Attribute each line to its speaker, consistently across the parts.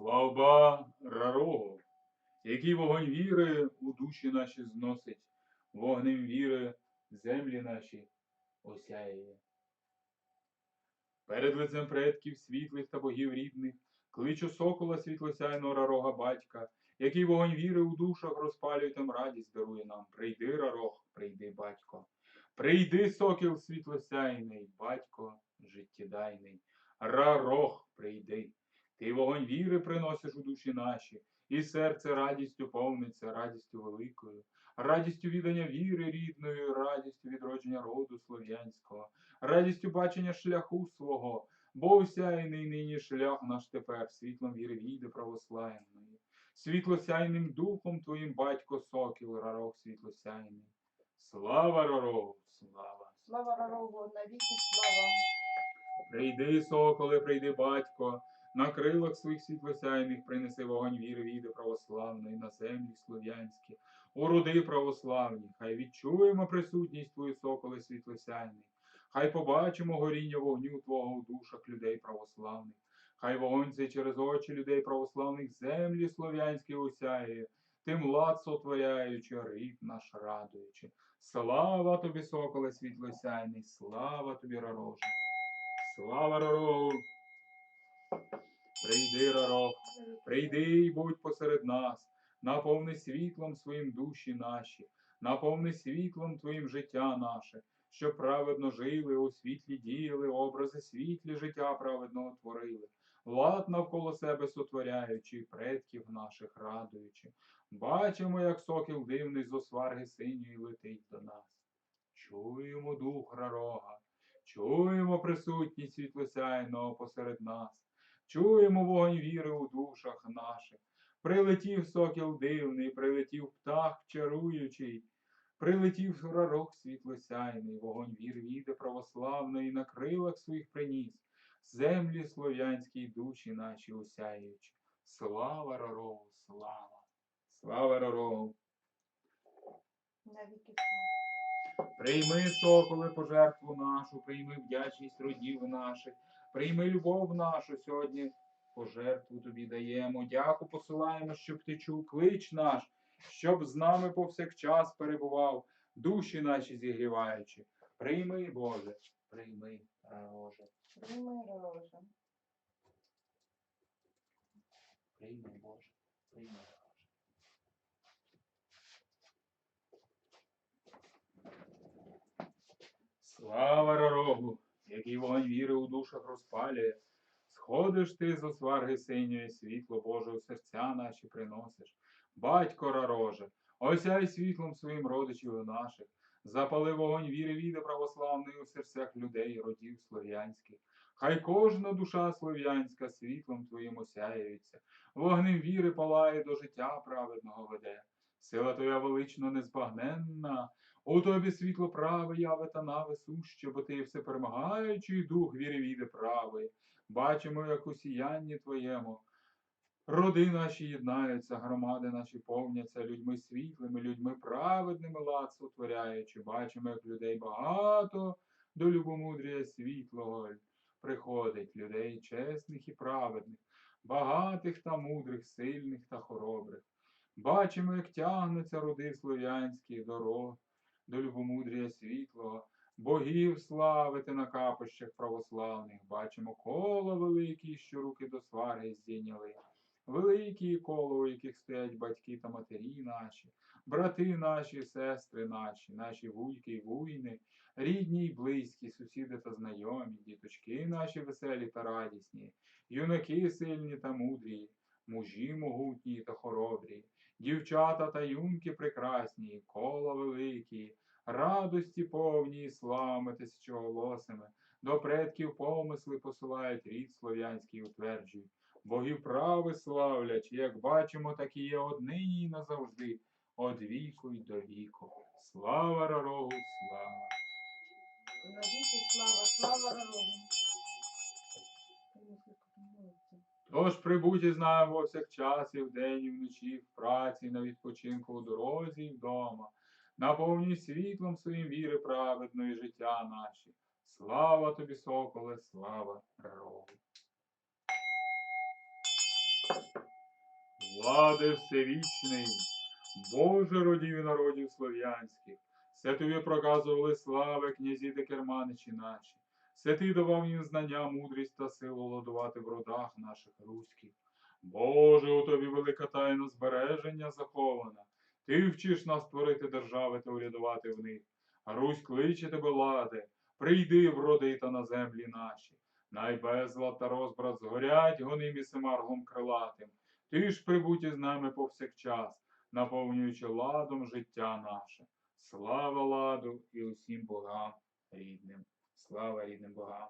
Speaker 1: Слава Рарогу, який вогонь віри у душі наші зносить, вогнем віри землі наші осяє. Перед лицем предків світлих та богів рідних, кличу сокола світлосяйного рарога батька, який вогонь віри у душах розпалює там радість дарує нам. Прийди, рарог, прийди, батько. Прийди, сокіл світлосяйний, батько життєдайний. Рарог, прийди. Ти вогонь віри приносиш у душі наші, і серце радістю повниться, радістю великою, радістю віддання віри рідної, радістю відродження роду слов'янського, радістю бачення шляху свого, бо осяйний нині шлях наш тепер, світлом віри війде православної. Світлосяйним духом твоїм батько сокіл, рарок світлосяйний. Слава рарогу, слава!
Speaker 2: Слава Рогу, навіки слава.
Speaker 1: Прийди, соколе, прийди, батько, на крилах своїх світлосяйних принеси вогонь віри війди православної на землі слов'янські, у роди православні, хай відчуємо присутність твою, соколе світлосяйний, хай побачимо горіння вогню Твого у душах людей православних, хай вогонь цей через очі людей православних землі слов'янські осяє, тим лад сотворяючи, рід наш радуючи. Слава тобі, соколе світлосяйний, слава тобі, рароже. Слава Ророгу! Прийди, Ророг, прийди і будь посеред нас, наповни світлом своїм душі наші, наповни світлом твоїм життя наше, щоб праведно жили, у світлі діяли, образи світлі життя праведного творили, лад навколо себе сотворяючи, предків наших радуючи. Бачимо, як сокіл дивний з осварги синьої летить до нас. Чуємо дух Рарога. Чуємо присутність світлосяйного посеред нас, чуємо вогонь віри у душах наших. Прилетів сокіл дивний, прилетів птах чаруючий, прилетів рарок світлосяйний, вогонь віри віде православної на крилах своїх приніс, землі слов'янській душі наші осяючи. Слава Рарогу, слава! Слава Рарогу!
Speaker 2: Навіки слава.
Speaker 1: Прийми, соколи, пожертву нашу, прийми вдячність родів наших, прийми любов нашу сьогодні. Пожертву тобі даємо. Дяку посилаємо, щоб ти чув клич наш, щоб з нами повсякчас перебував, душі наші зігріваючи. Прийми, Боже, прийми, Боже,
Speaker 2: Прийми, Роже.
Speaker 1: прийми, Боже, прийми, Боже. Слава Ророгу, який вогонь віри у душах розпалює. Сходиш ти з осварги синьої, світло Боже у серця наші приносиш. Батько Рароже, осяй світлом своїм родичів наших, запали вогонь віри віда православної у серцях людей, родів слов'янських. Хай кожна душа слов'янська світлом твоїм осяється, вогнем віри палає до життя праведного веде. Сила твоя велично незбагненна, у тобі світло праве яве та нави суще, бо ти всеперемагаючий дух віри віде правий. Бачимо, як у сіянні твоєму. Роди наші єднаються, громади наші повняться людьми світлими, людьми праведними лад сотворяючи. Бачимо, як людей багато до любомудрія світлого приходить, людей чесних і праведних, багатих та мудрих, сильних та хоробрих. Бачимо, як тягнуться роди слов'янські дорог до любомудрія світлого, богів славити на капищах православних. Бачимо коло великі, що руки до свари здійняли. Великі коло, у яких стоять батьки та матері наші, брати наші, сестри наші, наші вуйки й вуйни, рідні й близькі, сусіди та знайомі, діточки наші веселі та радісні, юнаки сильні та мудрі, мужі могутні та хоробрі, дівчата та юнки прекрасні, кола великі, радості повні, і славами тисячоголосими, до предків помисли посилають рід слов'янський утверджують. Богів прави славлять, як бачимо, так і є однині і назавжди, од віку й до віку. Слава Ророгу, слава!
Speaker 2: Навіки слава, слава Рогу.
Speaker 1: Тож прибудь із нами во всякчас і вдень, і вночі, в праці, на відпочинку у дорозі і вдома. Наповнюй світлом своїм віри праведної життя наші. Слава тобі, соколе, слава Рогу. Влади всевічний, Боже родів народів слов'янських, все тобі проказували слави князі та керманичі наші, все ти давав їм знання, мудрість та силу ладувати в родах наших руських. Боже, у тобі велика тайна збереження захована. Ти вчиш нас творити держави та урядувати в них. Русь кличе тебе лади, прийди в роди та на землі наші. Най безлад та розбрат згорять гоним і семаргом крилатим. Ти ж прибудь із нами повсякчас, наповнюючи ладом життя наше. Слава ладу і усім богам рідним. Слава рідним богам.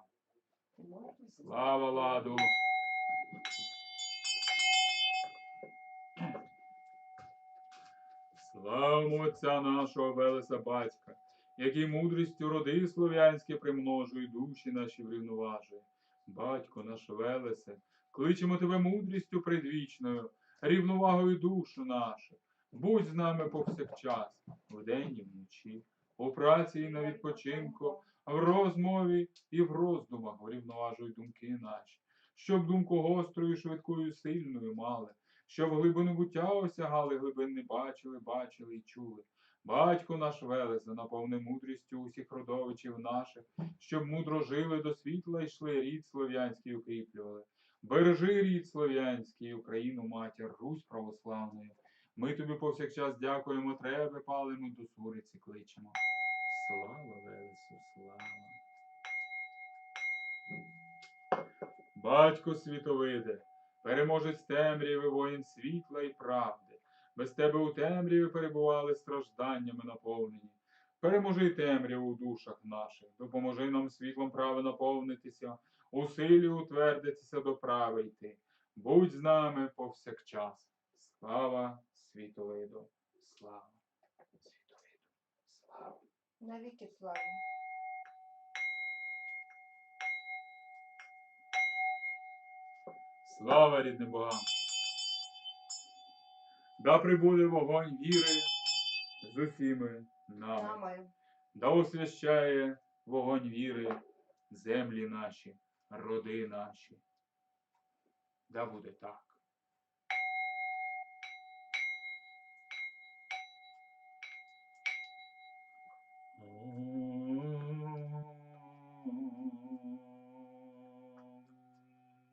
Speaker 1: Слава ладу. Славу Отця нашого Велеса Батька, який мудрістю роди слов'янські примножує душі наші врівноважує. Батько наш Велесе, кличемо тебе мудрістю предвічною, рівновагою душу нашу. Будь з нами повсякчас, вдень і вночі, у праці і на відпочинку, в розмові і в роздумах врівноважуй думки наші, щоб думку гострою, швидкою, сильною мали, щоб глибину буття осягали, глибин не бачили, бачили і чули. Батько наш Велезе, наповни мудрістю усіх родовичів наших, щоб мудро жили до світла йшли, рід слов'янський укріплювали. Бережи рід слов'янський, Україну, матір, Русь православною. Ми тобі повсякчас дякуємо, тебе палимо до суриці кличемо. Слава Велесу, слава. Батько світовиде, переможець темряви, воїн світла і правди. Без тебе у темряві перебували стражданнями наповнені. Переможи темряву в душах наших, допоможи нам світлом прави наповнитися, у силі утвердитися до прави йти. Будь з нами повсякчас. Слава світовиду, слава світовиду, слава.
Speaker 2: Навіки слава.
Speaker 1: Слава рідним богам! Да прибуде вогонь віри з усіми
Speaker 2: нами.
Speaker 1: Да освящає вогонь віри землі наші, роди наші. Да буде так.